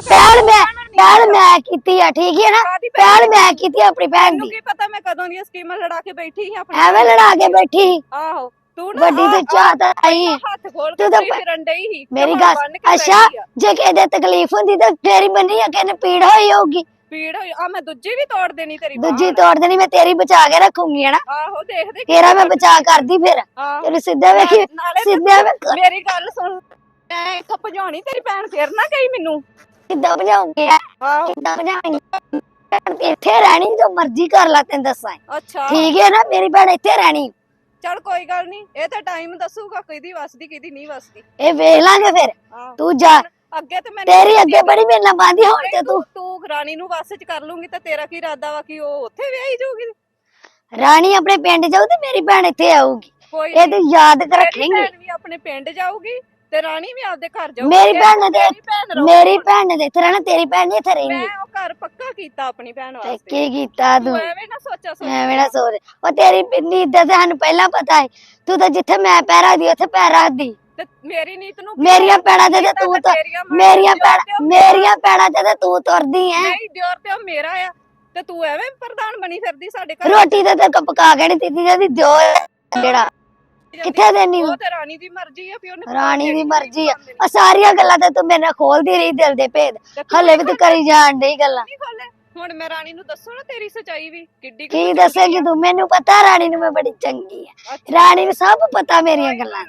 ਪਹਿਲ ਮੈਂ ਪਹਿਲ ਮੈਂ ਕੀਤੀ ਆ ਠੀਕ ਹੈ ਨਾ? ਪਹਿਲ? ਮੈਂ ਕੀਤੀ ਆ ਆਪਣੀ ਭੈਣ ਦੀ। ਕੀ ਪਤਾ ਮੈਂ ਕਦੋਂ ਦੀਆਂ ਸਕੀਮਾਂ ਲੜਾ ਕੇ ਬੈਠੀ ਸੀ ਆਪਣੀ ਐਵੇਂ ਲੜਾ ਕੇ ਬੈਠੀ। ਆਹੋ ਤੂੰ ਨਾ ਵੱਡੀ ਤੇ ਚਾਹਤ ਆਈ। ਹੱਥ ਖੋਲ ਕੇ ਤੂੰ ਤਾਂ ਤੁਰੀ ਫਿਰਨ ਡਈ ਸੀ ਮੇਰੀ ਗੱਲ ਅੱਛਾ। ਜੇ ਦੇ ਤਕਲੀਫ ਹੁੰਦੀ ਤਾਂ ਫੇਰ ਹੀ ਬੰਨੀ ਆ ਕਿਸੇ ਪੀੜ ਹੋਈ ਹੋਊਗੀ। ਪੀੜ ਹੋਈ ਆ ਮੈਂ ਦੂਜੀ ਵੀ ਤੋੜ ਦੇਣੀ ਤੇਰੀ ਦੂਜੀ ਤੋੜ ਦੇਣੀ ਮੈਂ ਤੇਰੀ ਬਚਾ ਕੇ ਰੱਖੂੰਗੀ ਹਨਾ ਆਹੋ ਦੇਖਦੇ ਤੇਰਾ ਮੈਂ ਬਚਾ ਕਰਦੀ ਫਿਰ। ਤੈਨੂੰ ਸਿੱਧਾ ਵੇਖੀ ਸਿੱਧਾ ਵੇਖ ਮੇਰੀ ਗੱਲ ਸੁਣ। ਮੈਂ ਇੱਥੋਂ ਭਜਾਉਣੀ ਤੇਰੀ ਭੈਣ ਫੇਰ ਨਾ ਗਈ ਮੈਨੂੰ। ਕਿੱਦਾਂ ਭਜਾਉਂਗੀ? ਕਿੱਦਾਂ ਭਜਾਉਂਗੀ ਇੱਥੇ ਰਹਿਣੀ ਜੋ ਮਰਜ਼ੀ ਕਰ ਲੈ ਤੈਨੂੰ ਦੱਸਾਂ। ਅੱਛਾ। ਠੀਕ ਹੈ ਨਾ ਮੇਰੀ ਭੈਣ ਇੱਥੇ ਰਹਿਣੀ। ਚਲ ਕੋਈ ਗੱਲ ਨਹੀਂ ਇਹ ਤਾਂ ਟਾਈਮ ਦੱਸੂਗਾ ਕਿਹਦੀ ਵਸਦੀ ਕਿਹਦੀ ਨਹੀਂ ਵਸਦੀ। ਇਹ ਵੇਖ ਲਾਂਗੇ ਫਿਰ। ਤੂੰ ਜਾ। ਅੱਗੇ ਤੇ ਮੈਂ ਤੇਰੀ ਅੱਗੇ ਬੜੀ ਮੇਰੇ ਨਾਲ ਬਾਂਦੀ ਹੋਣ ਤੇ ਤੂੰ। ਤੂੰ ਰਾਣੀ ਨੂੰ ਵਸ ਚ ਕਰ ਲੂੰਗੀ ਤੇ ਤੇਰਾ ਕੀ ਇਰਾਦਾ ਵਾ ਕਿ ਉਹ ਉੱਥੇ ਵਿਆਹੀ ਜਾਊਗੀ? ਰਾਣੀ ਆਪਣੇ ਪਿੰਡ ਜਾਊ ਤੇ ਮੇਰੀ ਭੈਣ ਇੱਥੇ ਆਊਗੀ। ਇਹ ਤੇ ਯਾਦ ਰੱਖੇਂਗੀ। ਭੈਣ ਵੀ ਆਪਣੇ ਪਿੰਡ ਜਾਊਗੀ ਤੇ ਰਾਣੀ ਵੀ ਆਪਦੇ ਘਰ ਜਾਊਗੀ। ਮੇਰੀ ਭੈਣ ਨੇ ਤੇ ਤੇਰੀ ਭੈਣ ਰਹੂਗੀ। ਮੇਰੀ ਭੈਣ ਨੇ ਤੇ ਇੱਥੇ ਰਹਿਣਾ ਤੇਰੀ ਭੈਣ ਨਹੀਂ ਇੱਥੇ ਰਹਿੰਦੀ। ਮੈਂ ਉਹ ਘਰ ਪੱਕਾ ਕੀਤਾ ਆਪਣੀ ਭੈਣ ਤੇ ਵਾਸਤੇ। ਕੀ ਕੀਤਾ ਤੂੰ ਤੂੰ? ਐਵੇਂ ਨਾ ਸੋਚਾ। ਸੋਚ ਐਵੇਂ ਨਾ ਸੋਚ। ਉਹ ਤੇਰੀ ਪਿੰਡੀ ਇੱਦਾਂ ਤੇ ਸਾਨੂੰ ਪਹਿਲਾਂ ਪਤਾ ਹੈ ਤੂੰ ਤਾਂ ਜਿੱਥੇ ਮੈਂ ਪੈਰ ਰੱਖਦੀ ਉੱਥੇ ਪੈਰ ਰੱਖਦੀ। ਤੇ ਮੇਰੀ ਨੀਤ ਨੂੰ ਮੇਰੀਆਂ ਪੈੜਾਂ ਤੇ ਤਾਂ ਤੂੰ ਤਾਂ ਮੇਰੀਆਂ ਪੈੜਾਂ ਮੇਰੀਆਂ ਪੈੜਾਂ ਤੇ ਤਾਂ ਤੂੰ ਤੁਰਦੀ ਐ ਨਹੀਂ ਦਿਓਰ ਤੇ ਉਹ ਮੇਰਾ ਆ। ਤੇ ਤੂੰ ਐਵੇਂ ਪ੍ਰਧਾਨ ਬਣੀ ਫਿਰਦੀ ਸਾਡੇ ਘਰ। ਰੋਟੀ ਤੇ ਤੇ ਪਕਾ ਕੇ ਨਹੀਂ ਦਿੱਤੀ ਜਾਂਦੀ ਦਿਓ ਜਿਹੜਾ। ਕਿੱਥੇ ਦੇਣੀ ਉਹ ਤੇ ਰਾਣੀ ਦੀ ਮਰਜ਼ੀ ਆ ਵੀ ਉਹਨੇ ਰਾਣੀ ਦੀ ਮਰਜ਼ੀ ਆ। ਆ ਸਾਰੀਆਂ ਗੱਲਾਂ ਤੇ ਤੂੰ ਮੇਰੇ ਨਾਲ ਖੋਲਦੀ ਰਹੀ ਦਿਲ ਦੇ ਭੇਦ। ਹਲੇ ਵੀ ਤੂੰ ਕਰੀ ਜਾਣ ਡਈ ਗੱਲਾਂ। ਨਹੀਂ ਖੋਲੇ ਹੁਣ ਮੈਂ ਰਾਣੀ ਨੂੰ ਦੱਸੋ ਨਾ ਤੇਰੀ ਸਚਾਈ ਵੀ ਕਿੱਡੀ ਕੁ ਦੱਸੇਂਗੀ ਤੂੰ? ਮੈਨੂੰ ਪਤਾ ਰਾਣੀ ਨੂੰ ਮੈਂ ਬੜੀ ਚੰਗੀ ਆ। ਰਾਣੀ ਨੂੰ ਸਭ ਪਤਾ ਮੇਰੀਆਂ ਗੱਲਾਂ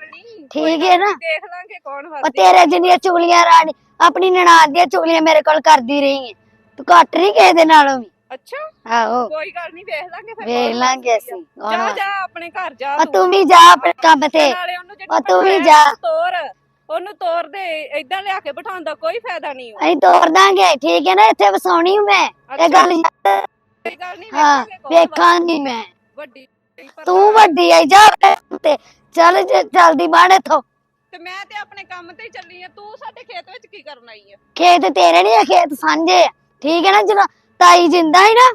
ਠੀਕ ਹੈ ਨਾ? ਦੇਖ ਲਾਂਗੇ ਕੌਣ ਵਸਦੀ ਤੇਰੇ ਜਿੰਨੀਆਂ ਚੁਗਲੀਆਂ ਰਾਣੀ ਆਪਣੀ ਨਨਾਣ ਦੀਆਂ ਚੁਗਲੀਆਂ ਮੇਰੇ ਕੋਲ ਕਰਦੀ ਰਹੀ ਹੈ। ਤੂੰ ਘੱਟ ਨਹੀਂ ਕਿਸੇ ਦੇ ਨਾਲੋਂ ਵੀ। ਅੱਛਾ? ਆਹੋ। ਕੋਈ ਗੱਲ ਨਹੀਂ ਵੇਖ ਲਾਂਗੇ ਫਿਰ ਵੇਖ ਲਾਂਗੇ ਆ। ਅਸੀਂ ਕੌਣ ਜਾ ਵਾ- ਜਾ ਆਪਣੇ ਘਰ ਜਾ ਆ ਤੂੰ। ਵੀ ਜਾ ਆਪਣੇ ਕੰਮ ਤੇ। ਨਾਲੇ ਉਹਨੂੰ ਜਿਹੜੀ ਉਹ ਤੂੰ ਵੀ ਬਿਠਾਇਆ ਜਾ। ਉਹਨੂੰ ਤੋਰ। ਉਹਨੂੰ ਤੋਰ ਦੇ ਏਦਾਂ ਲਿਆ ਕੇ ਬਿਠਾਉਣ ਦਾ ਕੋਈ ਫਾਇਦਾ ਨਹੀਂ ਅਸੀਂ ਤੋਰ ਦਾਂਗੇ ਠੀਕ ਹੈ ਨਾ ਇੱਥੇ ਵਸਾਉਣੀ ਹੂੰ ਮੈਂ। ਇਹ ਗੱਲ ਯਾਦ- ਕੋਈ ਗੱਲ ਨਹੀਂ ਹਾਂ ਵੇਖਾਂਗੀ ਮੈਂ। ਵੱਡੀ ਤੂੰ ਵੱਡੀ ਆਈ ਜਾ ਆਪਣੇ ਕੰਮ ਤੇ। ਚੱਲ ਜਲਦੀ ਬਾਹਰ ਇੱਥੋਂ। ਤੇ ਮੈਂ ਤੇ ਆਪਣੇ ਕੰਮ ਤੇ ਚੱਲੀ ਆ। ਤੂੰ ਸਾਡੇ ਖੇਤ ਵਿੱਚ ਕੀ ਕਰਨ ਆਈ ਆ? ਖੇਤ ਤੇਰੇ ਨਹੀਂ ਖੇਤ ਸਾਂਝੇ ਆ। ਠੀਕ ਹੈ ਨਾ ਜਦੋਂ ਤਾਈ ਜਿੰਦਾ ਹੀ ਨਾ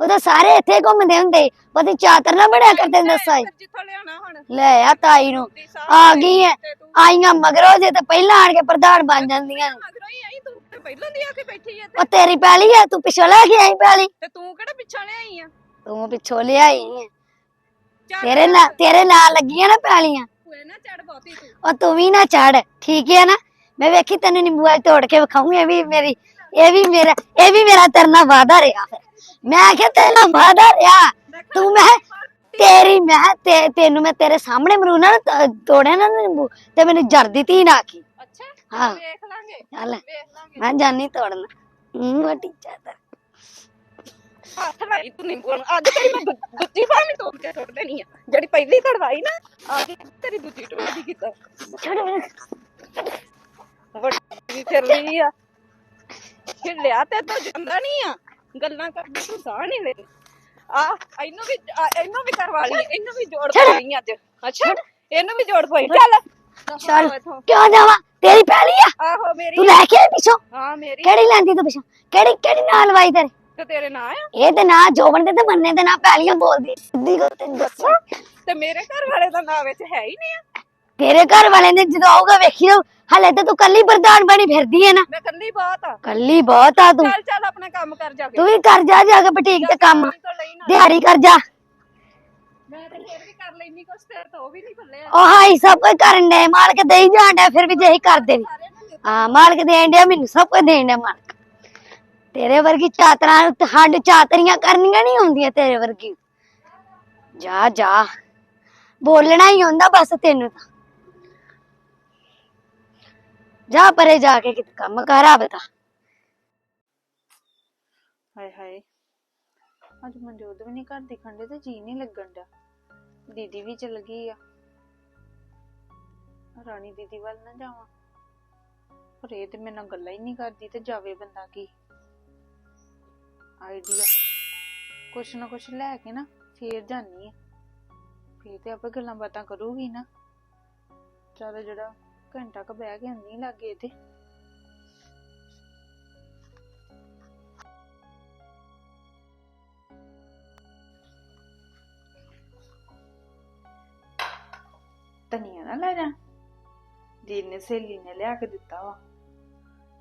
ਉਦੋਂ ਸਾਰੇ ਇੱਥੇ ਘੁੰਮਦੇ ਹੁੰਦੇ। ਉਹਦੀ ਚਾਦਰ ਨਾ ਬੜਿਆ ਕਰਦੇ ਫਿਰ ਜਿੱਥੋਂ ਹੁਣ। ਲੈ ਆ ਤਾਈ ਨੂੰ ਆ ਗਈ ਐ। ਤੇ ਤੂੰ। ਆਈਆਂ ਮਗਰੋਂ ਜੇ ਤੇ ਪਹਿਲਾਂ ਆਣ ਕੇ ਪ੍ਰਧਾਨ ਬਣ ਜਾਂਦੀਆਂ ਮਗਰੋਂ ਹੀ ਆਈ ਤੂੰ ਤੇ ਪਹਿਲਾਂ ਦੀ ਆ ਕੇ ਬੈਠੀ ਆ ਉਹ ਤੇਰੀ ਪੈਲੀ ਐ ਤੂੰ ਪਿੱਛੋਂ ਲੈ ਕੇ ਆਈ ਪੈਲੀ। ਤੇ ਤੂੰ ਕਿਹੜਾ ਪਿੱਛੋਂ ਲਿਆਈ ਆ ਤੂੰ ਪਿੱਛੋਂ ਲਿਆਈ ਐ। ਚੱਲ ਤੇਰੇ ਨਾਲ ਤੇਰੇ ਨਾਲ ਲੱਗੀਆਂ ਨਾ ਪੈਲੀਆਂ। ਹੋਏ ਨਾ ਚੜ ਬਹੁਤੀ ਤੂੰ। ਉਹ ਤੂੰ ਵੀ ਨਾ ਚੜ ਠੀਕ ਹੈ ਨਾ? ਮੈਂ ਵੇਖੀ ਤੈਨੂੰ ਨਿੰਬੂਆ ਤੋੜ ਕੇ ਵਿਖਾਉਂਗੀ ਵੀ ਮੇਰੀ ਇਹ ਵੀ ਮੇਰਾ ਇਹ ਵੀ ਮੇਰਾ ਤੇਰੇ ਨਾਲ ਵਾਦਾ ਰਿਹਾ ਫਿਰ। ਮੈਂ ਕਿਹਾ ਤੇਰੇ ਨਾਲ ਵਾਦਾ ਰਿਹਾ। ਤੂੰ ਮੈਂ ਤੇਰੀ ਮੈਂ ਤੇ ਤੈਨੂੰ ਮੈਂ ਤੇਰੇ ਸਾਹਮਣੇ ਮਰੂ ਨਾ ਤੋੜਿਆ ਨਾ ਨਿੰਬੂ ਤੇ ਮੈਨੂੰ ਜਰਦੀ ਤੀ ਨਾ ਆਖੀ। ਅੱਛਾ ਹਾਂ। ਵੇਖ ਲਾਂਗੇ। ਚੱਲ ਮੈਂ ਜਾਨੀ ਤੋੜਨਾ। ਹੂੰ ਵੱਡੀ ਚਾਦਰ ਹੱਥ ਲਾਈ ਤੂੰ ਨਿੰਬੂ ਅੱਜ ਤੇਰੀ ਮੈਂ ਦੂ- ਦੂਜੀ ਵਾਰ ਵੀ ਤੋੜ ਕੇ ਸੁੱਟ ਦੇਣੀ ਆ। ਜਿਹੜੀ ਪਹਿਲੀ ਤੜਵਾਈ ਨਾ ਆ ਗਈ ਤੇਰੀ ਦੂਜੀ ਟੋੜੀ ਕੀਤਾ ਵੱਡੀ ਫਿਰ ਲਈ ਆ। ਹਿੱਲਿਆ ਤੇ ਤੂੰ ਜਾਂਦਾ ਨਹੀਂ ਆ। ਗੱਲਾਂ ਕਰਦੀ ਤੂੰ ਸਾਹ ਨਹੀਂ ਲੈਂਦੀ ਆ ਇਹਨੂੰ ਵੀ ਆ, ਇਹਨੂੰ ਵੀ ਕਰਵਾ ਲਈ ਇਹਨੂੰ ਵੀ ਜੋੜ ਪਾਈ ਅੱਜ। ਅੱਛਾ ਇਹਨੂੰ ਵੀ ਜੋੜ ਪਾਈ। ਚੱਲ। ਚੱਲ। ਇੱਥੋਂ। ਕਿਉਂ ਜਾਵਾਂ? ਤੇਰੀ ਪੈਲੀ ਆ। ਆਹੋ ਮੇਰੀ। ਤੂੰ ਲੈ ਕੇ ਆਈ ਪਿੱਛੋਂ? ਹਾਂ ਮੇਰੀ। ਕਿਹੜੀ ਲੈਂਦੀ ਤੂੰ ਪਿੱਛੋਂ? ਕਿਹੜੀ ਕਿਹੜੀ ਨਾਲ ਲਵਾਈ ਤੇਰੇ? ਤੇ ਤੇਰੇ ਨਾਂ ਆ? ਇਹ ਤੇ ਨਾ ਜੋਬਨ ਦੇ ਤੇ ਮੰਨੇ ਦੇ ਨਾ ਪੈਲੀਆਂ ਬੋਲਦੀ। ਸਿੱਧੀ ਗੱਲ ਤੈਨੂੰ ਦੱਸਾਂ। ਤੇ ਮੇਰੇ ਘਰ ਵਾਲੇ ਦਾ ਨਾਂ ਵਿੱਚ ਹੈ ਹੀ ਨਹੀਂ ਆ। ਤੇਰੇ ਘਰ ਵਾਲੇ ਨੇ ਜਦੋਂ ਆਊਗਾ ਵੇਖਿਓ ਹਲੇ ਤੇ ਤੂੰ ਕੱਲੀ ਪ੍ਰਧਾਨ ਬਣੀ ਫਿਰਦੀ ਹੈ ਨਾ। ਮੈਂ ਕੱਲੀ ਬਹੁਤ ਆ। ਕੱਲੀ ਬਹੁਤ ਆ ਤੂੰ। ਚੱਲ ਚੱਲ ਆਪਣਾ ਕੰਮ ਕਰ ਜਾ ਕੇ ਤੂੰ ਵੀ ਕਰ ਜਾ ਜਾ ਕੇ ਬੁਟੀਕ ਤੇ ਕੰਮ। ਤੋਂ ਲਈ ਨਾ। ਦਿਹਾੜੀ ਕਰ ਜਾ। ਮੈਂ ਤੇ ਫਿਰ ਵੀ ਕਰ ਲੈਣੀ ਕੁਛ ਤੇ ਤਾਂ ਉਹ ਵੀ ਨਹੀਂ ਖੁੱਲਿਆ ਉਹ ਹਾਈ ਸਭ ਕੁਝ ਕਰਨ ਦੇ ਮਾਲਕ ਦੇਈ ਡਿਆ ਫਿਰ ਵੀ ਜੇ ਹੀ ਕਰਦੇ ਵੀ ਸਾਰੇ ਨੂੰ ਹਾਂ ਮਾਲਕ ਦੇਣ ਡਿਆ ਮੈਨੂੰ ਸਭ ਕੁਝ ਦੇਣ ਡਿਆ ਮਾਲਕ। ਤੇਰੇ ਵਰਗੀ ਚਾਤਰਾਂ ਨੂੰ ਹੱਡ ਚਾਤਰੀਆਂ ਕਰਨੀਆਂ ਨਹੀਂ ਹੁੰਦੀਆਂ ਤੇਰੇ ਵਰਗੀ। ਜਾ ਜਾ। ਬੋਲਣਾ ਹੀ ਹੁੰਦਾ ਬਸ ਤੈਨੂੰ ਤਾਂ। ਜਾ ਪਰੇ ਜਾ ਕੇ ਕਿਤੇ ਕੰਮ ਕਰ ਆਵੇ ਹਾਏ ਹਾਏ। ਅੱਜ ਮਨਜੋਤ ਵੀ ਨਹੀਂ ਘਰ ਦਿਖਣ ਦੇ ਤੇ ਜੀ ਨਹੀਂ ਲੱਗਣ ਡਿਆ। ਦੀਦੀ ਵੀ ਚਲ ਗਈ ਆ। ਰਾਣੀ ਦੀਦੀ ਵੱਲ ਨਾ ਜਾਵਾਂ। ਪਰ ਇਹ ਤੇ ਮੇਰੇ ਨਾਲ ਗੱਲਾਂ ਹੀ ਨਹੀਂ ਕਰਦੀ ਤੇ ਜਾਵੇ ਬੰਦਾ ਕੀ। ਆਈਡੀਆ। ਕੁਛ ਨਾ ਕੁਛ ਲੈ ਕੇ ਨਾ ਫੇਰ ਜਾਨੀ ਆ। ਫੇਰ ਤੇ ਆਪਾਂ ਗੱਲਾਂ ਬਾਤਾਂ ਕਰੂਗੀ ਨਾ। ਚੱਲ ਜਿਹੜਾ ਘੰਟਾ ਕ ਬਹਿ ਕੇ ਆਉਂਦੀ ਲੱਗੇ ਤੇ ਧਨੀਆ ਨਾ ਲੈ ਜਾ। ਦੀਦੀ ਨੇ ਸਹੇਲੀ ਨੇ ਲਿਆ ਕੇ ਦਿੱਤਾ ਵਾ।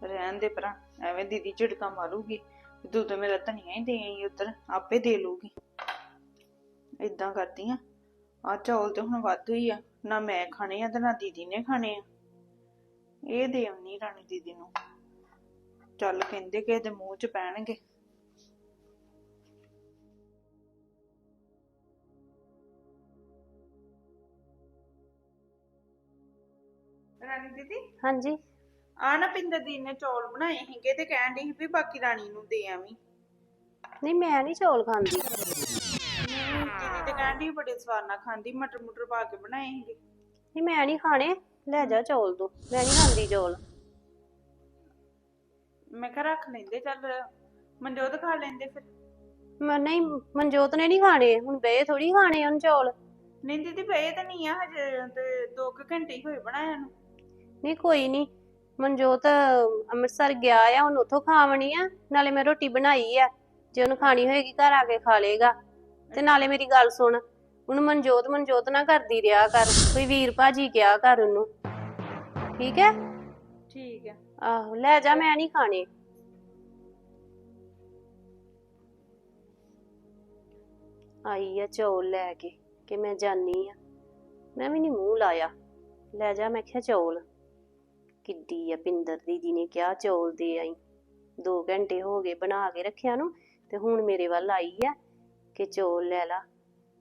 ਰਹਿਣ ਦੇ ਭਰਾ, ਐਵੇਂ ਦੀਦੀ ਝਿੜਕਾ ਮਾਰੂਗੀ। ਵੀ ਤੂੰ ਤਾਂ ਮੇਰਾ ਧਨੀਆ ਹੀ ਦੇ ਆਈ ਉੱਧਰ, ਆਪੇ ਦੇ ਲੂਗੀ ਇਦਾਂ ਕਰਦੀ ਆ। ਆ ਚੌਲ ਤੇ ਹੁਣ ਵੱਧ ਹੋਈ ਆ। ਨਾ ਮੈਂ ਖਾਣੇ ਆ ਤੇ ਨਾ ਦੀਦੀ ਨੇ ਖਾਣੇ ਆ। ਇਹ ਦੇ ਆਉਣੀ ਰਾਣੀ ਦੀਦੀ ਨੂੰ। ਚੱਲ ਕਹਿੰਦੇ ਕਿ ਇਹਦੇ ਮੂੰਹ 'ਚ ਪੈਣਗੇ। ਰਾਣੀ ਦੀਦੀ? ਹਾਂਜੀ। ਆ ਨਾ ਪਿੰਦਰ ਦੀ ਨੇ ਚੌਲ ਬਣਾਏ ਸੀਗੇ ਤੇ ਕਹਿਣ ਦੀ ਵੀ ਬਾਕੀ ਰਾਣੀ ਨੂੰ ਦੇ ਆਵੀਂ। ਨਹੀਂ ਮੈਂ ਨਹੀਂ ਚੌਲ ਖਾਂਦੀ। ਦੀਦੀ ਤੇ ਕਹਿਣ ਦੀ ਬੜੇ ਸਵਾਦ ਨਾਲ ਖਾਂਦੀ ਮਟਰ ਮੁਟਰ ਪਾ ਕੇ ਬਣਾਏ ਸੀਗੇ। ਨਹੀਂ ਮੈਂ ਨਹੀਂ ਖਾਣੇ ਲੈ ਜਾ ਚੌਲ ਤੂੰ ਮੈਂ ਨਹੀਂ ਖਾਂਦੀ ਚੌਲ। ਮੈਂ ਕਿਹਾ ਰੱਖ ਲੈਂਦੇ ਚੱਲ ਮਨਜੋਤ ਖਾ ਲੈਂਦੇ ਫਿਰ। ਮੈਂ ਨਹੀਂ ਮਨਜੋਤ ਨੇ ਨਹੀਂ ਖਾਣੇ ਹੁਣ ਬੇ ਥੋੜੀ ਖਾਣੇ ਉਹਨ ਚੌਲ। ਨਹੀਂ ਦੀਦੀ ਪਏ ਤਾਂ ਨਹੀਂ ਆ ਹਜੇ ਤੇ 2 ਘੰਟੇ ਹੀ ਹੋਏ ਬਣਾਇਆ ਨੂੰ ਨਹੀਂ ਕੋਈ ਨਹੀਂ ਮਨਜੋਤ ਅੰਮ੍ਰਿਤਸਰ ਗਿਆ ਆ ਹੁਣ ਉੱਥੋਂ ਖਾਵਣੀ ਆ ਨਾਲੇ ਮੈਂ ਰੋਟੀ ਬਣਾਈ ਆ। ਜੇ ਉਹਨੂੰ ਖਾਣੀ ਹੋਏਗੀ ਘਰ ਆ ਕੇ ਖਾ ਲੇਗਾ ਤੇ ਨਾਲੇ ਮੇਰੀ ਗੱਲ ਸੁਣ ਹੁਣ ਮਨਜੋਤ ਮਨਜੋਤ ਨਾ ਕਰਦੀ ਰਿਹਾ ਕਰ ਕੋਈ ਵੀਰ ਭਾਜੀ ਕਿਹਾ ਕਰ ਉਹਨੂੰ। ਠੀਕ ਹੈ? ਠੀਕ ਹੈ। ਆਹੋ ਲੈ ਜਾ ਮੈਂ ਨਹੀਂ ਖਾਣੇ। ਆਈ ਆ ਚੌਲ ਲੈ ਕੇ ਕਿ ਮੈਂ ਜਾਨੀ ਆ। ਮੈਂ ਵੀ ਨਹੀਂ ਮੂੰਹ ਲਾਇਆ। ਲੈ ਜਾ ਮੈਂ ਕਿਹਾ ਚੌਲ। ਕਿੱਡੀ ਆ ਪਿੰਦਰ ਦੀਦੀ ਨੇ ਕਿਹਾ ਚੌਲ ਦੇ ਆਈ। 2 ਘੰਟੇ ਹੋ ਗਏ ਬਣਾ ਕੇ ਰੱਖਿਆ ਨੂੰ ਤੇ ਹੁਣ ਮੇਰੇ ਵੱਲ ਆਈ ਆ ਕਿ ਚੌਲ ਲੈ ਲਾ।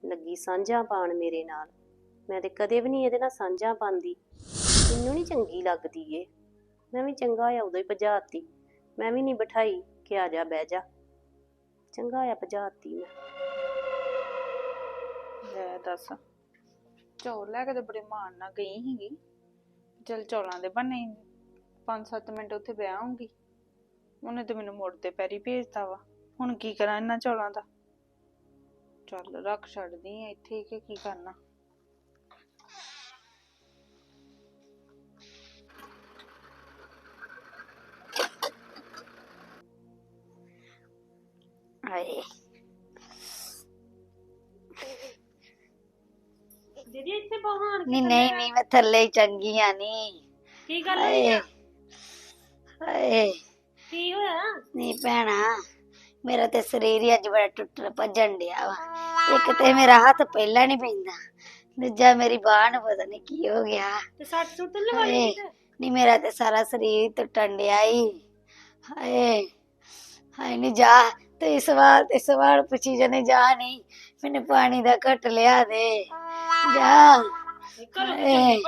ਲੱਗੀ ਸਾਂਝਾ ਪਾਣ ਮੇਰੇ ਨਾਲ। ਮੈਂ ਤੇ ਕਦੇ ਵੀ ਨਹੀਂ ਇਹਦੇ ਨਾਲ ਸਾਂਝਾ ਪਾਉਂਦੀ ਮੈਨੂੰ ਨਹੀਂ ਚੰਗੀ ਲੱਗਦੀ ਏ ਮੈਂ ਵੀ ਚੰਗਾ ਆ, ਉਦੋਂ ਹੀ ਭਜਾਤੀ। ਮੈਂ ਵੀ ਨਹੀਂ ਬਿਠਾਈ ਕਿ ਆ ਜਾ, ਬਹਿ ਜਾ। ਚੰਗਾ ਆ, ਭਜਾਤੀ ਮੈਂ। ਲੈ ਦੱਸ। ਚੌਲ ਲੈ ਕੇ ਤੇ ਬੜੇ ਮਾਣ ਨਾਲ ਗਈ ਸੀਗੀ। ਚਲ ਚੌਲਾਂ ਦੇ ਬਣੇ 5-7 ਮਿੰਟ ਉੱਥੇ ਬਹਿ ਆਉਂਗੀ ਉਹਨੇ ਤੇ ਮੈਨੂੰ ਮੁੜ ਤੇ ਪੈਰੀ ਭੇਜਤਾ ਵਾ। ਹੁਣ ਕੀ ਕਰਾਂ ਇਹਨਾਂ ਚੌਲਾਂ ਦਾ? ਚੱਲ ਰੱਖ ਛੱਡਦੀ ਆ ਇੱਥੇ ਕਿ ਕੀ ਕਰਨਾ। ਹਾਏ। ਦੀਦੀ ਇੱਥੇ ਬਾਹਰ ਨਹੀਂ ਨਹੀਂ ਨਹੀਂ ਮੈਂ ਥੱਲੇ ਹੀ ਚੰਗੀ ਆ ਨਹੀਂ ਕੀ ਹਾਏ। ਹਾਏ। ਕੀ ਹੋਇਆ? ਨਹੀਂ ਭੈਣਾ ਮੇਰਾ ਤੇ ਸਰੀਰ ਹੀ ਅੱਜ ਬੜਾ ਟੁੱਟ ਭੱਜਣ ਡਿਆ ਵਾ। ਇੱਕ ਤੇ ਮੇਰਾ ਹੱਥ ਪਹਿਲਾਂ ਨਹੀਂ ਪੈਂਦਾ ਦੂਜਾ ਮੇਰੀ ਬਾਹ ਨੂੰ ਪਤਾ ਨਹੀਂ ਕੀ ਹੋ ਗਿਆ। ਤੇ ਸੱਟ ਸੁੱਟ ਹਾਏ ਨਹੀਂ ਮੇਰਾ ਤੇ ਸਾਰਾ ਸਰੀਰ ਟੁੱਟਣ ਡਿਆ ਈ। ਹਾਏ ਹਾਏ ਨਹੀਂ ਜਾ ਤੇ ਸਵਾਲ ਤੇ ਸਵਾਲ ਪੁੱਛੀ ਜਨੇ ਜਾ ਨਹੀਂ ਮੈਨੂੰ ਪਾਣੀ ਦਾ ਘਟ ਲਿਆ ਦੇ। ਜਾ। ਹਾਏ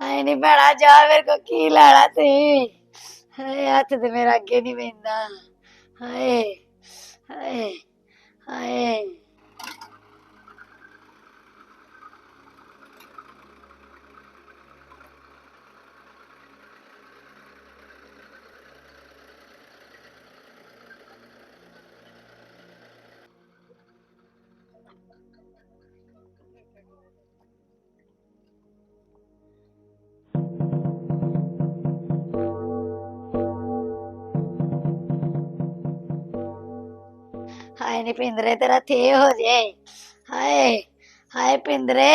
ਹਾਏ ਨਹੀਂ ਬੜਾ ਜਾ ਮੇਰੇ ਕੋ ਕੀ ਲੈਣਾ ਤੇ? ਹਾਏ ਹੱਥ ਤੇ ਮੇਰਾ ਅੱਗੇ ਨਹੀਂ ਪੈਂਦਾ। ਹਾਏ ਹਾਏ ਹਾਏ। ਹਾਏ ਨੀ ਪਿੰਦਰੇ ਤੇਰਾ ਥੇ ਹੋ ਜੇ। ਹਾਏ ਹਾਏ ਪਿੰਦਰੇ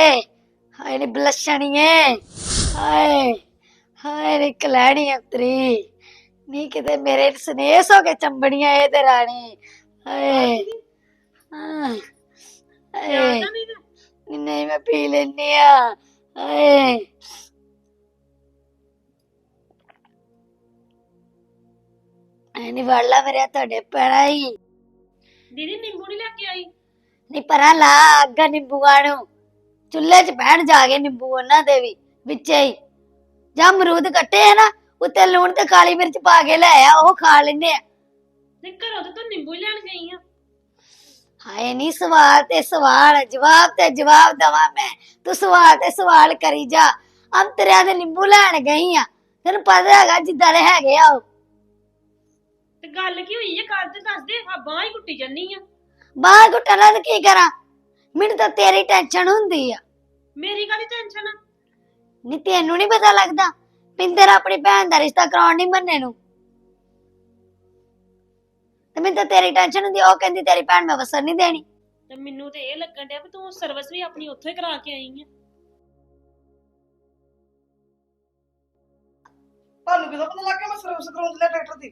ਹਾਏ ਨੀ ਬਲਸ਼ਣੀਏ ਹਾਏ ਹਾਏ ਨੀ ਕਲੈਣੀ ਅੰਤਰੀ। ਨੀ ਕਿਤੇ ਮੇਰੇ ਸਨੇਸ ਹੋ ਕੇ ਚੰਬੜੀਆਂ ਇਹ ਤੇ ਰਾਣੀ। ਹਾਏ ਹਾਂ ਹਾਏ। ਨੀ ਨਹੀਂ ਮੈਂ ਪੀ ਲੈਨੀ ਆ। ਹਾਏ। ਹਾਏ ਨੀ ਵੜ ਲਾ ਮੇਰੇ ਤੁਹਾਡੇ ਪੈਣਾ ਹੀ। ਦੀਦੀ ਨਿੰਬੂ ਨਹੀਂ ਲੈ ਕੇ ਆਈ? ਨੀ ਪਰਾਂ ਲਾ ਅੱਗਾ ਨਿੰਬੂਆਂ ਨੂੰ। ਚੁੱਲ੍ਹੇ 'ਚ ਬਹਿਣ ਜਾ ਕੇ ਨਿੰਬੂ ਉਹਨਾਂ ਦੇ ਵੀ ਵਿੱਚੇ ਹੀ। ਜਾਂ ਅਮਰੂਦ ਕੱਟੇ ਆ ਨਾ ਉੱਤੇ ਲੂਣ ਤੇ ਕਾਲੀ ਮਿਰਚ ਪਾ ਕੇ ਲੈ ਆ ਉਹ ਖਾ ਲੈਨੇ ਆ। ਤੇ ਘਰੋਂ ਤੇ ਤੂੰ ਨਿੰਬੂ ਹੀ ਲੈਣ ਗਈ ਆ। ਹਾਏ ਨੀ ਸਵਾਲ ਤੇ ਸਵਾਲ ਜਵਾਬ ਤੇ ਜਵਾਬ ਦਵਾ ਮੈਂ। ਤੂੰ ਸਵਾਲ ਤੇ ਸਵਾਲ ਕਰੀ ਜਾ। ਅੰਤਰਿਆਂ ਦੇ ਨਿੰਬੂ ਲੈਣ ਗਈ ਆ। ਤੈਨੂੰ ਪਤਾ ਹੈਗਾ ਜਿੱਦਾਂ ਦੇ ਹੈਗੇ ਆ ਉਹ। ਗੱਲ ਕੀ ਹੋਈ ਹੈ ਕੱਲ ਤੇ ਦੱਸ ਦੇ ਆ ਬਾਹ ਹੀ ਕੁੱਟੀ ਜੰਨੀ ਆ। ਬਾਹਰ ਘੁੱਟਣਾ ਤੇ ਕੀ ਕਰਾਂ? ਮੈਨੂੰ ਤਾਂ ਤੇਰੀ ਟੈਨਸ਼ਨ ਹੁੰਦੀ ਆ। ਮੇਰੀ ਕਾਹਦੀ ਟੈਨਸ਼ਨ ਆ? ਨੀ ਤੈਨੂੰ ਨਹੀਂ ਪਤਾ ਲੱਗਦਾ ਪਿੰਦਰ ਆਪਣੀ ਭੈਣ ਦਾ ਰਿਸ਼ਤਾ ਕਰਾਉਣ ਨਹੀਂ ਮੰਨੇ ਨੂੰ। ਤੇ ਮੈਨੂੰ ਤਾਂ ਤੇਰੀ ਟੈਨਸ਼ਨ ਹੁੰਦੀ ਆ, ਉਹ ਕਹਿੰਦੀ ਤੇਰੀ ਭੈਣ ਮੈਂ ਵਸਣ ਨਹੀਂ ਦੇਣੀ। ਤੇ ਮੈਨੂੰ ਤੇ ਇਹ ਲੱਗਣ ਡਿਆ ਵੀ ਤੂੰ ਸਰਵਿਸ ਵੀ ਆਪਣੀ ਉੱਥੋਂ ਹੀ ਕਰਾ ਕੇ ਆਈ ਆ। ਤੁਹਾਨੂੰ ਕਿਦੋਂ ਪਤਾ ਲੱਗ ਗਿਆ ਮੈਂ ਸਰਵਿਸ ਕਰਾਉਣ ਦਿਆ ਟਰੈਕਟਰ ਦੀ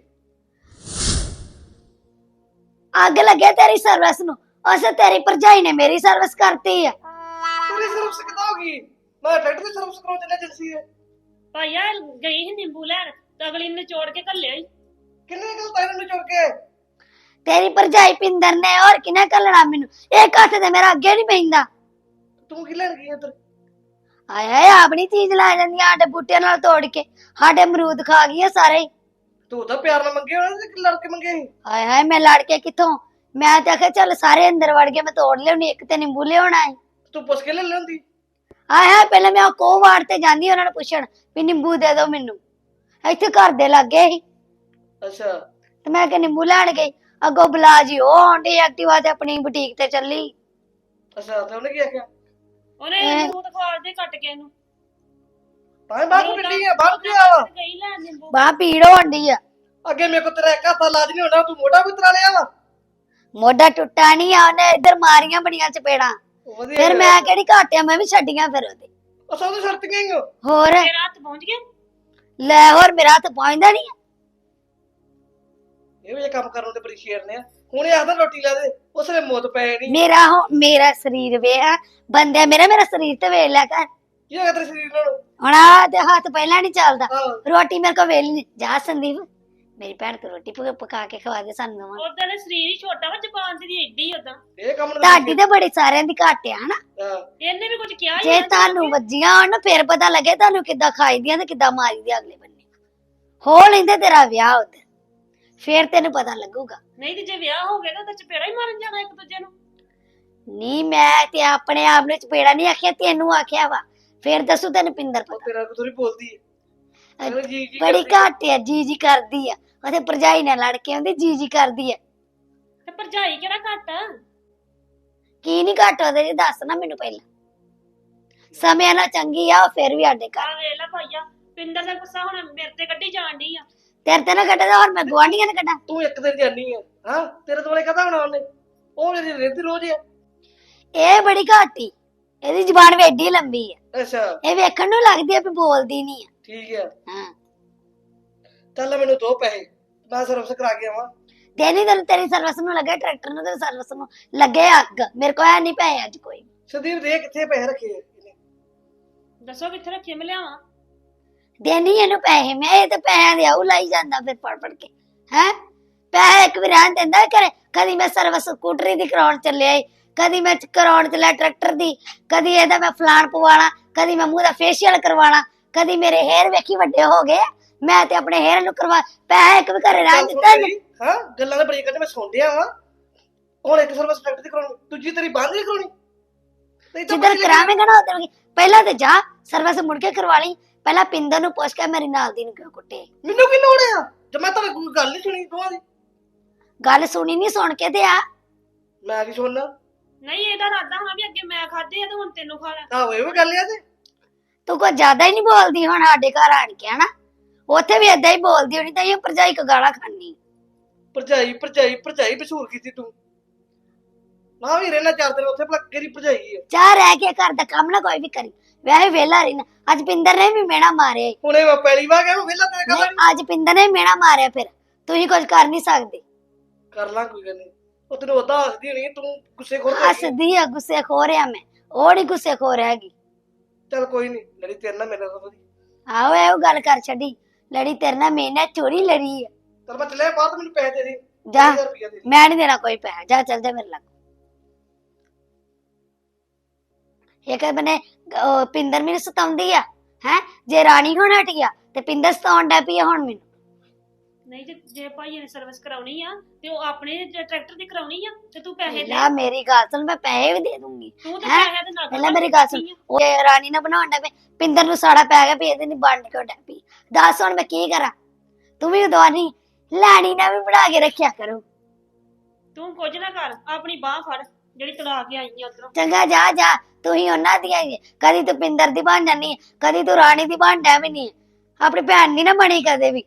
ਅੱਗ ਲੱਗੇ ਤੇਰੀ ਸਰਵਿਸ ਨੂੰ। ਉਸੇ ਤੇਰੀ ਭਰਜਾਈ ਨੇ ਮੇਰੀ ਸਰਵਿਸ ਕਰਤੀ ਆ। ਤੇਰੀ ਸਰਵਿਸ ਕਿੱਦਾਂ ਹੋ ਗਈ ਮੈਂ ਟਰੈਕਟਰ ਦੀ ਸਰਵਿਸ ਕਰਾਉਣ ਚੱਲਿਆ ਏਜੰਸੀ ਹੈ ਭਾਈਆ ਗਈ ਸੀ ਨਿੰਬੂ ਲੈਣ। ਤਾਂ ਅਗਲੀ ਨੇ ਨਿਚੋੜ ਕੇ ਘੱਲਿਆ ਹੀ ਕਿੰਨੇ ਗੱਲ ਤਾਈ ਨੂੰ ਚੁੜ ਕੇ? ਤੇਰੀ ਭਰਜਾਈ ਪਿੰਦਰ ਨੇ ਹੋਰ ਕਿਨੇ ਕੱਲਣਾ ਮੈਨੂੰ? ਇਹ ਕੱਟ ਤੇ ਮੇਰਾ ਅੱਗੇ ਨਹੀਂ ਪੈਂਦਾ। ਤੂੰ ਕੀ ਲੈਣ ਗਈ ਇੱਧਰ? ਆਏ ਹਾਏ ਆਪਣੀ ਚੀਜ਼ ਲੈ ਜਾਂਦੀ ਆ ਸਾਡੇ ਬੂਟੇ ਨਾਲ ਤੋੜ ਕੇ। ਸਾਡੇ ਅਮਰੂਦ ਖਾ ਗਈ ਆ ਸਾਰੇ ਹੀ। ਤੂੰ ਤਾਂ ਪਿਆਰ ਨਾਲ ਮੰਗੇ ਹੋਣਾ ਤੇ ਲੜ ਕੇ ਮੰਗੇ ਸੀ? ਹਾਏ ਹਾਏ ਮੈਂ ਲੜ ਕੇ ਕਿੱਥੋਂ? ਮੈਂ ਤਾਂ ਆਖਿਆ ਚੱਲ ਸਾਰੇ ਅੰਦਰ ਵੜ ਗਏ ਮੈਂ ਤੋੜ ਲਿਆਉਣੀ ਇੱਕ ਤੇ ਨਿੰਬੂ ਲਿਆਉਣਾ ਹੈ। ਤੂੰ ਪੁੱਛ ਕੇ ਲੈ ਲੈਂਦੀ ਹਾਏ ਹਾਏ ਪਹਿਲਾਂ ਮੈਂ ਕੋਹ ਵਾੜ ਤੇ ਜਾਂਦੀ ਉਹਨਾਂ ਨੂੰ ਪੁੱਛਣ ਵੀ ਨਿੰਬੂ ਦੇ ਦਿਓ ਮੈਨੂੰ। ਇੱਥੇ ਘਰ ਦੇ ਲੱਗੇ ਸੀ। ਅੱਛਾ। ਤੇ ਮੈਂ ਕਿ ਨਿੰਬੂ ਲੈਣ ਗਈ ਅੱਗੋਂ ਬਲਾ ਜੀ ਉਹ ਆਂਟੀ ਐਕਟਿਵਾ ਤੇ ਆਪਣੀ ਬੁਟੀਕ ਤੇ ਚੱਲੀ। ਅੱਛਾ ਤੇ ਉਹਨੇ ਕੀ ਆਖਿਆ? ਉਹਨੇ ਹੈਂ? ਨਿੰਬੂ ਤਾਂ ਖਵਾ ਦੇ ਕੱਟ ਕੇ ਇਹਨੂੰ। ਤਾਂ ਬਾਹਰ ਹੈ ਬਾਹਰ ਗਿਆ ਵਾ ਗਈ ਲੈਣ ਨਿੰਬੂ ਬਾਹ ਪੀੜ ਹੋਣਦੀ ਆ। ਅੱਗੇ ਮੇਰੇ ਕੋ ਤੇਰਾ ਇੱਕ ਹੱਥ ਲਾਜ ਨਹੀਂ ਹੋਣਾ ਤੂੰ ਮੋਢਾ ਵੀ ਤਰਾ ਲਿਆ? ਵਾ ਮੋਢਾ ਟੁੱਟਾ ਨਹੀਂ ਆ ਉਹਨੇ ਇੱਧਰ ਮਾਰੀਆਂ ਬੜੀਆਂ ਚਪੇੜਾਂ। ਵਧੀਆ ਫਿਰ ਮੈਂ ਕਿਹੜੀ ਘਾਟਿਆ ਮੈਂ ਵੀ ਛੱਡੀਆਂ ਫਿਰ ਉਹਦੇ। ਅਸਾਂ ਉਹਦੇ ਸ਼ਰਤ ਗਈ ਹੋ ਹੋਰ? ਤੇਰਾ ਹੱਥ ਪਹੁੰਚ ਗਿਆ? ਲੈ ਹੋਰ ਮੇਰਾ ਹੱਥ ਪਹੁੰਚਦਾ ਨਹੀਂ ਇਹ ਵੀ ਇਹ ਕੰਮ ਕਰਨ ਦੇ ਬੜੀ ਸ਼ੇਰ ਨੇ ਹੁਣ ਇਹ ਆਖਦਾ ਰੋਟੀ ਲੈ ਦੇ ਉਸ ਵੇਲੇ ਮੌਤ ਪੈ ਨਹੀਂ ਮੇਰਾ ਹੋ ਮੇਰਾ ਸਰੀਰ ਵੇ ਆ। ਬੰਦਿਆ ਮੇਰਾ ਮੇਰਾ ਸਰੀਰ ਤੇ ਵੇਖ ਲਿਆ ਕਰ ਕੀ ਹੈਗਾ ਤੇਰੇ ਸਰੀਰ ਨਾਲ? ਹੁਣ ਆ ਤੇ ਹੱਥ ਪਹਿਲਾਂ ਨਹੀਂ ਚੱਲਦਾ। ਹਾਂ। ਰੋਟੀ ਮੇਰੇ ਕੋਲ ਵੇਲ ਨਹੀਂ ਜਾ ਸੰਦੀਪ ਮੇਰੀ ਭੈਣ ਕੋ ਰੋਟੀ ਪਕਾ- ਪਕਾ ਕੇ ਖਵਾ ਦੇ ਸਾਨੂੰ ਦੋਵਾਂ ਨੂੰ। ਉਦੋਂ ਨੇ ਸਰੀਰ ਹੀ ਛੋਟਾ ਵਾ ਜ਼ਬਾਨ ਦੀ ਏਡੀ ਉਦਾਂ ਇਹ ਕੰਮ ਨਾ ਤੁਹਾਡੀ ਤੇ ਬੜੀ ਸਾਰਿਆਂ ਦੀ ਘਾਟ ਆ ਹਨਾ? ਹਾਂ। ਇਹਨੇ ਵੀ ਕੁਝ ਕਿਹਾ ਹੀ ਜੇ ਨਾ ਤੁਹਾਨੂੰ ਵੱਜੀਆਂ ਹੋਣ ਨਾ ਫਿਰ ਪਤਾ ਲੱਗੇ ਤੁਹਾਨੂੰ ਕਿੱਦਾਂ ਖਾਈਦੀਆਂ ਤੇ ਕਿੱਦਾਂ ਮਾਰੀਦੀਆਂ ਅਗਲੇ ਬੰਨੇ। ਹੋ ਲੈਂਦੇ ਤੇਰਾ ਵਿਆਹ ਉਧਰ। ਫਿਰ ਤੈਨੂੰ ਪਤਾ ਲੱਗੂਗਾ। ਨਹੀਂ ਤੇ ਜੇ ਵਿਆਹ ਹੋ ਗਿਆ ਤਾਂ ਉਹਦਾ ਚਪੇੜਾ ਹੀ ਮਾਰਨ ਜਾਣਾ ਇੱਕ ਦੂਜੇ ਨੂੰ। ਨਹੀਂ ਮੈਂ ਤੇ ਆਪਣੇ ਆਪ ਨੂੰ ਚਪੇੜਾ ਨਹੀਂ ਆਖਿਆ ਤੈਨੂੰ ਆਖਿਆ ਵਾ। ਫਿਰ ਦੱਸੂ ਤੈਨੂੰ ਪਿੰਦਰ ਉਹ ਪਤਾ। ਤੇਰਾ ਕੋ ਥੋੜੀ ਬੋਲਦੀ ਹੈ। ਜੀ ਜੀ ਬੜੀ ਕਰਦੀ। ਘੱਟ ਆ ਜੀ ਜੀ ਕਰਦੀ ਆ ਉਹਦੇ ਭਰਜਾਈ ਨਾਲ ਲੜ ਕੇ ਆਉਂਦੀ ਜੀ ਜੀ ਕਰਦੀ ਆ ਤੇ ਭਰਜਾਈ ਕਿਹੜਾ ਘੱਟ ਆ? ਕੀ ਨਹੀਂ ਘੱਟ ਉਹਦੇ ਜੀ ਦੱਸ ਨਾ ਮੈਨੂੰ ਪਹਿਲਾਂ। ਸਮਿਆਂ ਨਾਲ ਚੰਗੀ ਆ ਉਹ ਫਿਰ ਵੀ ਸਾਡੇ ਘਰ। ਆ ਵੇਖ ਲੈ ਭਾਈਆ ਪਿੰਦਰ ਦਾ ਗੁੱਸਾ ਹੁਣ ਮੇਰੇ ਤੇ ਕੱਢੀ ਜਾਣ ਡਈ ਆ। ਤੇਰੇ ਤੇ ਨਾ ਕੱਢਦਾ ਹੋਰ ਮੈਂ ਗੁਆਂਢੀਆਂ ਨੇ ਕੱਢਾਂ। ਤੂੰ ਇੱਕ ਦਿਨ ਜਾਨੀ ਆ ਹਾਂ? ਤੇਰੇ ਦੁਆਲੇ ਕਦਾ ਹੋਣਾ ਉਹਨੇ? ਉਹ ਮੇਰੀ ਰਹਿੰਦੀ ਰੋਜ਼ ਆ। ਇਹ ਬੜੀ ਘੱਟ। ਇਹਦੀ ਜ਼ੁਬਾਨ ਵੀ ਏਡੀ ਲੰਬੀ ਆ। ਅੱਛਾ। ਇਹ ਵੇਖਣ ਨੂੰ ਲੱਗਦੀ ਆ ਵੀ ਬੋਲਦੀ ਨਹੀਂ ਆ। ਠੀਕ ਆ। ਹਾਂ। ਚੱਲ ਮੈਨੂੰ ਦੋ ਪੈਸੇ ਮੈਂ ਸਰਵਿਸ ਕਰਾ ਕੇ ਆਵਾਂ। ਨਹੀਂ ਤੈਨੂੰ ਤੇਰੀ ਸਰਵਿਸ ਨੂੰ ਲੱਗੇ ਟਰੈਕਟਰ ਨੂੰ ਤੇ ਸਰਵਿਸ ਨੂੰ ਲੱਗੇ ਅੱਗ। ਮੇਰੇ ਕੋਲ ਹੈ ਨਹੀਂ ਪਏ ਅੱਜ ਕੋਈ। ਸੰਦੀਪ ਦੇ ਕਿੱਥੇ ਪੈਸੇ ਰੱਖੇ ਆ ਇਹਨੇ? ਦੱਸੋ ਕਿੱਥੇ ਰੱਖੇ ਮੈਂ ਲਿਆਵਾਂ। ਦੇਣੀ ਇਹਨੂੰ ਪੈਸੇ ਮੈਂ ਇਹ ਤੇ ਪੈਸਿਆਂ ਦੇ ਆਉ ਲਾਈ ਜਾਂਦਾ ਫਿਰ ਪੜ ਪੜ ਕੇ। ਹੈ? ਪੈਸੇ ਇੱਕ ਵੀ ਰਹਿਣ ਦਿੰਦਾ ਕਰੇ ਕਦੀ ਮੈਂ ਸਰਵਿਸ ਸਕੂਟਰੀ ਦੀ ਕਰਾਉਣ ਚੱਲਿਆ ਈ, ਕਦੀ ਮੈਂ ਚ- ਕਰਾਉਣ ਚੱਲਿਆ ਟਰੈਕਟਰ ਦੀ ਕਦੀ ਇਹਦਾ ਮੈਂ ਫਲਾਣ ਪਵਾਣਾ ਕਦੀ ਮੈਂ ਮੂੰਹ ਦਾ ਫੇਸ਼ੀਅਲ ਕਰਵਾਣਾ ਕਦੀ ਮੇਰੇ ਹੇਅਰ ਵੇਖੀ ਵੱਡੇ ਹੋ ਗਏ ਮੈਂ ਤੇ ਆਪਣੇ ਹੇਅਰ ਨੂੰ ਕਰਵਾ ਪੈਸੇ ਇੱਕ ਵੀ ਘਰੇ ਸੁਣ ਦਿੱਤਾ ਹਾਂ ਗੱਲਾਂ ਤਾਂ ਬੜੀਆਂ ਕਰਦੇ ਮੈਂ ਸੁਣ ਵਾਂ। ਹੁਣ ਇੱਕ ਸਰਵਿਸ ਫੈਕਟਰੀ ਦੀ ਕਰਾਉਣੀ ਦੂਜੀ ਤੇਰੀ ਬੰਦ ਨਹੀਂ ਕਰਾਉਣੀ। ਨਹੀਂ ਤਾਂ ਜਿੱਧਰ। ਕਰਾਵੇਂਗਾ ਨਾ ਉਧਰ ਪਹਿਲਾਂ ਤੇ ਜਾ ਸਰਵਿਸ ਮੁੜ ਕੇ ਕਰਵਾ ਲਈ ਪਹਿਲਾਂ ਪਿੰਦਰ ਨੂੰ ਪੁੱਛ ਕੇ ਮੇਰੀ ਨਾਲ ਦੀ ਨੂੰ ਕਿਉਂ ਕੁੱਟੇ। ਮੈਨੂੰ ਕੀ ਲੋੜ ਆ? ਜੇ ਮੈਂ ਤਾਂ ਕੋਈ ਗੱਲ ਨਹੀਂ ਸੁਣੀ ਦੋਵਾਂ ਦੀ। ਗੱਲ ਸੁਣੀ ਨਹੀਂ ਸੁਣ ਕੇ ਤੇ ਆ। ਮੈਂ ਕੀ ਸੁਣਨਾ? ਨਹੀਂ ਇਹਦਾ ਇਰਾਦਾ ਹੋਣਾ ਵੀ ਅੱਗੇ ਮੈਂ ਖਾਦੇ ਆ ਤੇ ਹੁਣ ਤੈਨੂੰ ਖਾ ਲੈ। ਆਹੋ ਇਹ ਵੀ ਗੱਲ ਆ ਤੇ। ਤੂੰ ਕੋਈ ਜ਼ਿਆਦਾ ਹੀ ਨਹੀਂ ਬੋਲਦੀ ਹੁਣ ਸਾਡੇ ਘਰ ਆਣ ਕੇ ਹਨਾ? ਉੱਥੇ ਵੀ ਏਦਾਂ ਹੀ ਬੋਲਦੀ ਹੋਣੀ ਤਾਂ ਇਹ ਭਰਜਾਈ ਕੋ ਗਾਲਾਂ ਖਾਣੀ ਭਰਜਾਈ ਭਰਜਾਈ ਭਰਜਾਈ ਮਸ਼ਹੂਰ ਕੀਤੀ ਤੂੰ। ਨਾ ਵੀ ਰਹਿਣਾ ਚਾਰ ਦਿਨ ਉੱਥੇ ਭਲਾ ਕਿਹੜੀ ਭਰਜਾਈ ਆ। ਚਾਹ ਰਹਿ ਕੇ ਘਰ ਦਾ ਕੰਮ ਨਾ ਕੋਈ ਵੀ ਕਰੀ। ਵੈਸੇ ਵੇਲਾ ਰਹਿਣਾ ਅੱਜ ਪਿੰਦਰ ਨੇ ਵੀ ਮੇਣਾ ਮਾਰਿਆ ਈ। ਹੁਣੇ ਮੈਂ ਪਹਿਲੀ ਵਾਰ ਗਿਆ ਵਿਹਲਾ ਤੇਰੇ ਨਹੀਂ ਕਰ ਅੱਜ ਪਿੰਦਰ ਨੇ ਮੇਣਾ ਮਾਰਿਆ ਫਿਰ। ਤੁਸੀਂ ਕੁਝ ਕਰ ਨਹੀਂ ਸਕਦੇ। ਕਰ ਲਾਂ ਕੋਈ ਗੱਲ ਨਹੀਂ ਉਹ ਤੈਨੂੰ ਉਦਾਂ ਹੱਸਦੀ ਹੋਣੀ ਤੂੰ ਗੁੱਸੇ ਖੋਰ ਹੱਸਦੀ ਆ ਗੁੱਸੇ ਖੋ ਰਿਆ ਮੈਂ। ਉਹ ਨਹੀਂ ਗੁੱਸੇ ਖੋ ਹੈਗੀ। ਚੱਲ ਕੋਈ ਨਹੀਂ ਲੜੀ ਤੇਰੇ ਨਾਲ ਮੇਰੇ ਨਾਲ ਆਹੋ ਇਹੋ ਗੱਲ ਕਰ ਛੱਡੀ। ਲੜੀ ਤੇਰੇ ਨਾਲ ਮੇਰੇ ਨਾਲ ਚੋਰੀ ਲੜੀ ਆ। ਚੱਲ ਮੈਂ ਚੱਲਿਆ ਬਾਅਦ ਮੈਨੂੰ ਪੈਸੇ ਦੇ ਦੇ। ਜਾ। 1000 ਰੁਪਇਆ ਦੇ ਦੇ। ਮੈਂ ਨਹੀਂ ਦੇਣਾ ਕੋਈ ਪੈਸਾ। ਜਾ ਚੱਲ ਜਾ ਮੇਰੇ ਲੱਗ। ਇਹ ਕਹ ਬਨੇ ਉਹ ਪਿੰਦਰ ਮੈਨੂੰ ਸਤਾਉਂਦੀ ਆ ਹੈ? ਜੇ ਰਾਣੀ ਹੁਣ ਹਟ ਗਿਆ ਤੇ ਪਿੰਦਰ ਸਤਾਉਣ ਡੈ ਪਈ ਹੁਣ ਮੈਨੂੰ। ਨਹੀਂ ਜੇ ਜੇ ਭਾਈ ਨੇ ਸਰਵਿਸ ਕਰਾਉਣੀ ਆ ਤੇ ਉਹ ਆਪਣੇ ਟਰੈਕਟਰ ਦੀ ਕਰਾਉਣੀ ਆ ਤੇ ਤੂੰ ਪੈਸੇ ਦੇ ਲਾ ਮੇਰੀ ਗੱਲ ਸੁਣ ਮੈਂ ਪੈਸੇ ਵੀ ਦੇ ਦੂੰਗੀ। ਤੂੰ ਤੇ ਹੈਂ? ਪੈਸੇ ਦੇ ਨਾਲ ਪਹਿਲਾਂ ਮੇਰੀ ਗੱਲ ਸੁਣ ਉਹ ਰਾਣੀ ਨਾ ਬਣਾਉਣ ਪਈ ਪਿੰਦਰ ਨੂੰ ਸਾੜਾ ਪੈ ਗਿਆ ਵੀ ਇਹਦੇ ਨਹੀਂ ਬਣਨ ਕਿਉਂ ਡੈ ਪਈ। ਦੱਸ ਹੁਣ ਮੈਂ ਕੀ ਕਰਾਂ? ਤੂੰ ਵੀ ਨਹੀਂ ਲਾਣੀ ਨਾ ਵੀ ਬਣਾ ਕੇ ਰੱਖਿਆ ਕਰੋ। ਤੂੰ ਕੁਝ ਨਾ ਕਰ ਆਪਣੀ ਬਾਹ ਫੜ ਜਿਹੜੀ ਤੜਾ ਕੇ ਆਈ ਆ ਉਧਰੋਂ। ਚੰਗਾ ਜਾ ਜਾ ਤੂੰ ਹੀ ਉਹਨਾਂ ਦੀਆਂ ਹੀ। ਹੈ। ਕਦੀ ਤੂੰ ਪਿੰਦਰ ਦੀ ਬਣ ਜਾਨੀ ਹੈ, ਕਦੀ ਤੂੰ ਰਾਣੀ ਦੀ ਬਣ ਡੈ ਵੀ ਨਹੀਂ। ਆਪਣੀ ਭੈਣ ਨਹੀਂ ਨਾ ਬਣੀ ਕਦੇ ਵੀ।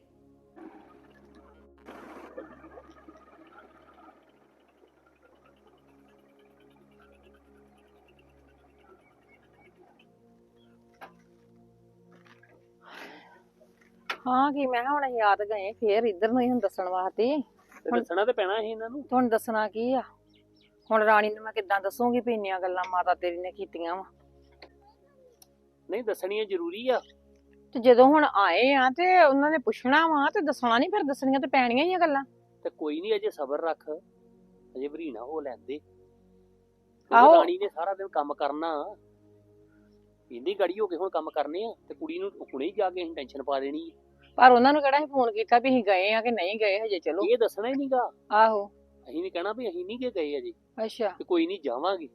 ਹਾਂ ਕੀ ਮੈਂ ਕਿਹਾ ਹੁਣ ਅਸੀਂ ਤਾਂ ਗਏ ਫੇਰ ਇੱਧਰ ਨੂੰ ਹੀ ਹੁਣ ਦੱਸਣ ਵਾਸਤੇ। ਤੇ ਦੱਸਣਾ ਤੇ ਪੈਣਾ ਸੀ ਇਹਨਾਂ ਨੂੰ। ਤੁਹਾਨੂੰ ਦੱਸਣਾ ਕੀ ਆ? ਹੁਣ ਰਾਣੀ ਨੂੰ ਮੈਂ ਕਿੱਦਾਂ ਦੱਸੂਗੀ ਵੀ ਇੰਨੀਆਂ ਗੱਲਾਂ ਮਾਤਾ ਤੇਰੀ ਨੇ ਕੀਤੀਆਂ ਵਾ। ਨਹੀਂ ਦੱਸਣੀਆਂ ਜ਼ਰੂਰੀ ਆ। ਤੇ ਜਦੋਂ ਹੁਣ ਆਏ ਆ ਤੇ ਉਹਨਾਂ ਨੇ ਪੁੱਛਣਾ ਵਾ ਤੇ ਦੱਸਣਾ ਨਹੀਂ ਫਿਰ ਦੱਸਣੀਆਂ ਤੇ ਪੈਣੀਆਂ ਹੀ ਆ ਗੱਲਾਂ। ਤੇ ਕੋਈ ਨਹੀਂ ਅਜੇ ਸਬਰ ਰੱਖ। ਅਜੇ ਭਰੀਨਾ ਹੋ ਲੈਂਦੇ। ਆਹੋ। ਰਾਣੀ ਨੇ ਸਾਰਾ ਦਿਨ ਕੰਮ ਕਰਨਾ। ਇੰਨੀ ਗੜੀ ਹੋ ਕੇ ਹੁਣ ਕੰਮ ਕਰਨੇ ਆ ਤੇ ਕੁੜੀ ਨੂੰ ਹੁਣੇ ਹੀ ਜਾ ਕੇ ਅਸੀਂ ਟੈਨਸ਼ਨ ਪਾ ਦੇਣੀ ਆ। ਪਰ ਉਹਨਾਂ ਨੂੰ ਕਿਹੜਾ ਸੀ ਫੋਨ ਕੀਤਾ ਵੀ ਅਸੀਂ ਗਏ ਆ ਕਿ ਨਹੀਂ ਗਏ ਹਜੇ ਚਲੋ। ਇਹ ਦੱਸਣਾ ਹੀ ਨਹੀਂਗਾ ਆਹੋ। ਅਸੀਂ ਵੀ ਕਹਿਣਾ ਵੀ ਅਸੀਂ ਨਹੀਂ ਗਏ ਗਏ ਅਜੇ ਅੱਛਾ। ਤੇ ਕੋਈ ਨਹੀਂ ਜਾਵਾਂਗੇ।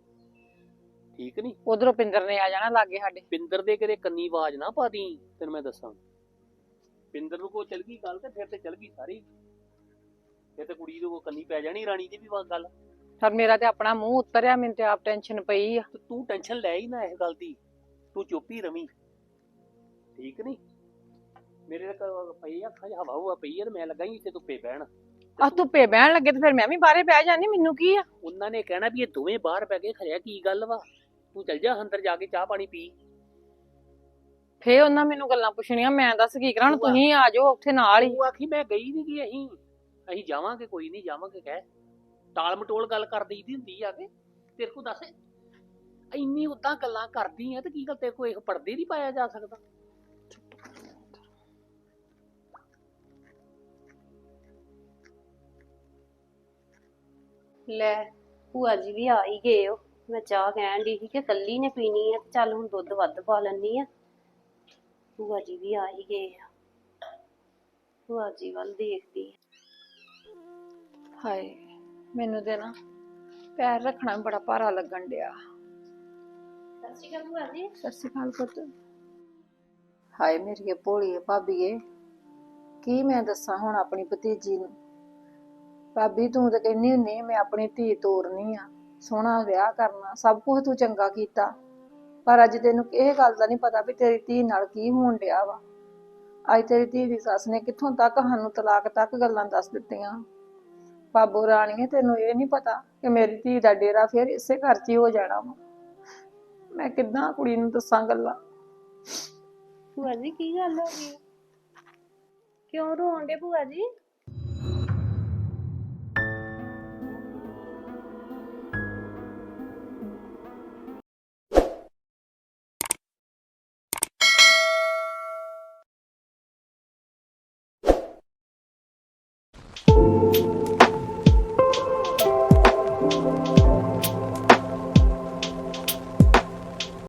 ਠੀਕ ਨਹੀਂ ਉਧਰੋਂ ਪਿੰਦਰ ਨੇ ਆ ਜਾਣਾ ਲਾਗੇ ਸਾਡੇ। ਪਿੰਦਰ ਦੇ ਕਿਤੇ ਕੰਨੀ ਆਵਾਜ਼ ਨਾ ਪਾਦੀ ਤੈਨੂੰ ਮੈਂ ਦੱਸਾਂ। ਪਿੰਦਰ ਨੂੰ ਕੋ ਚਲ ਗਈ ਗੱਲ ਤੇ ਫਿਰ ਤੇ ਚਲ ਗਈ ਸਾਰੀ। ਫਿਰ ਤੇ ਕੁੜੀ ਦੇ ਕੋ ਕੰਨੀ ਪੈ ਜਾਣੀ ਰਾਣੀ ਦੀ ਵੀ ਵਾ ਗੱਲ। ਪਰ ਮੇਰਾ ਤੇ ਆਪਣਾ ਮੂੰਹ ਉਤਰਿਆ ਮੈਨੂੰ ਤੇ ਆਪ ਟੈਨਸ਼ਨ ਪਈ ਆ। ਤੂੰ ਟੈਨਸ਼ਨ ਲੈ ਹੀ ਨਾ ਇਸ ਗੱਲ ਦੀ। ਤੂੰ ਚੁੱਪ ਹੀ ਰਵੀਂ। ਠੀਕ ਨਹੀਂ ਮੇਰੇ ਤਾਂ ਕ- ਪਈ ਆ 'ਚ ਹਵਾ ਹੁਆ ਪਈ ਆ ਤੇ ਮੈਂ ਲੱਗਾ ਹੀ ਇੱਥੇ ਧੁੱਪੇ ਬਹਿਣ। ਆ ਧੁੱਪੇ ਬਹਿਣ ਲੱਗੇ ਤੇ ਫਿਰ ਮੈਂ ਵੀ ਬਾਹਰੇ ਬਹਿ ਜਾਨੀ ਮੈਨੂੰ ਕੀ ਆ? ਉਹਨਾਂ ਨੇ ਕਹਿਣਾ ਵੀ ਇਹ ਦੋਵੇਂ ਬਾਹਰ ਬਹਿ ਕੇ ਖਰਿਆ ਕੀ ਗੱਲ ਵਾ? ਤੂੰ ਚੱਲ ਜਾ ਅੰਦਰ ਜਾ ਕੇ ਚਾਹ ਪਾਣੀ ਪੀ। ਫੇਰ ਉਹਨਾਂ ਮੈਨੂੰ ਗੱਲਾਂ ਪੁੱਛਣੀਆਂ ਮੈਂ ਦੱਸ ਕੀ ਕਰਾਂ ਹੁਣ ਤੁਸੀਂ ਆ ਜਾਓ ਉੱਥੇ ਨਾਲ ਹੀ। ਤੂੰ ਆਖੀ ਮੈਂ ਗਈ ਨਹੀਂ ਕਿ ਅਸੀਂ ਅਸੀਂ ਜਾਵਾਂਗੇ ਕੋਈ ਨਹੀਂ ਜਾਵਾਂਗੇ ਕਹਿ। ਟਾਲ ਮਟੋਲ ਗੱਲ ਕਰ ਦਈਦੀ ਹੁੰਦੀ ਆ ਕੇ ਤੇਰੇ ਕੋ ਦੱਸ। ਇੰਨੀ ਉਦਾਂ ਗੱਲਾਂ ਕਰਦੀ ਆ ਤੇ ਕੀ ਗੱਲ ਤੇਰੇ ਕੋ ਇਹ ਪਰਦੇ ਨਹੀਂ ਪਾਇਆ ਜਾ ਸਕਦਾ। ਲੈ ਭੂਆ ਜੀ ਵੀ ਆ ਹੀ ਗਏ ਹੋ ਮੈਂ ਚਾਹ ਕਹਿਣ ਦੀ ਸੀ ਕਿ ਕੱਲੀ ਨੇ ਪੀਣੀ ਆ ਤੇ ਚੱਲ ਹੁਣ ਦੁੱਧ ਵੱਧ ਪਾ ਲੈਣੀ ਆ। ਭੂਆ ਜੀ ਵੀ ਆ ਹੀ ਗਏ ਆ। ਭੂਆ ਜੀ ਵੱਲ ਦੇਖਦੀ ਆ। ਹਾਏ ਮੈਨੂੰ ਤੇ ਨਾ ਪੈਰ ਰੱਖਣਾ ਵੀ ਬੜਾ ਭਾਰਾ ਲੱਗਣ ਡਿਆ। ਸਤਿ ਸ਼੍ਰੀ ਅਕਾਲ ਭੂਆ ਜੀ। ਸਤਿ ਸ਼੍ਰੀ ਅਕਾਲ ਪੁੱਤ। ਹਾਏ ਮੇਰੀ ਭੋਲੀਏ ਭਾਬੀਏ ਕੀ ਮੈਂ ਦੱਸਾਂ ਹੁਣ ਆਪਣੀ ਭਤੀਜੀ ਨੂੰ? ਭਾਬੀ ਤੂੰ ਤਾਂ ਕਹਿੰਦੀ ਹੁੰਨੀ ਮੈਂ ਆਪਣੀ ਧੀ ਤੋਰਨੀ ਆ, ਸੋਹਣਾ ਵਿਆਹ ਕਰਨਾ, ਸਭ ਕੁਝ ਤੂੰ ਚੰਗਾ ਕੀਤਾ। ਪਰ ਅੱਜ ਤੈਨੂੰ ਇਹ ਗੱਲ ਦਾ ਨਹੀਂ ਪਤਾ ਵੀ ਤੇਰੀ ਧੀ ਨਾਲ ਕੀ ਹੋਣ ਡਿਆ ਵਾ। ਅੱਜ ਤੇਰੀ ਧੀ ਦੀ ਸੱਸ ਨੇ ਕਿੱਥੋਂ ਤੱਕ ਸਾਨੂੰ ਤਲਾਕ ਤੱਕ ਗੱਲਾਂ ਦੱਸ ਦਿੱਤੀਆਂ। ਬਾਬੂ ਰਾਣੀਏ, ਤੈਨੂੰ ਇਹ ਨਹੀਂ ਪਤਾ ਕਿ ਮੇਰੀ ਧੀ ਦਾ ਡੇਰਾ ਫਿਰ ਇਸੇ ਘਰ 'ਚ ਹੀ ਹੋ ਜਾਣਾ ਵਾ। ਮੈਂ ਕਿੱਦਾਂ ਕੁੜੀ ਨੂੰ ਦੱਸਾਂ ਗੱਲਾਂ? ਭੂਆ ਜੀ, ਕੀ ਗੱਲ ਹੋ ਗਈ? ਕਿਉਂ ਰੋਣ ਡੇ ਭੂਆ ਜੀ? うん。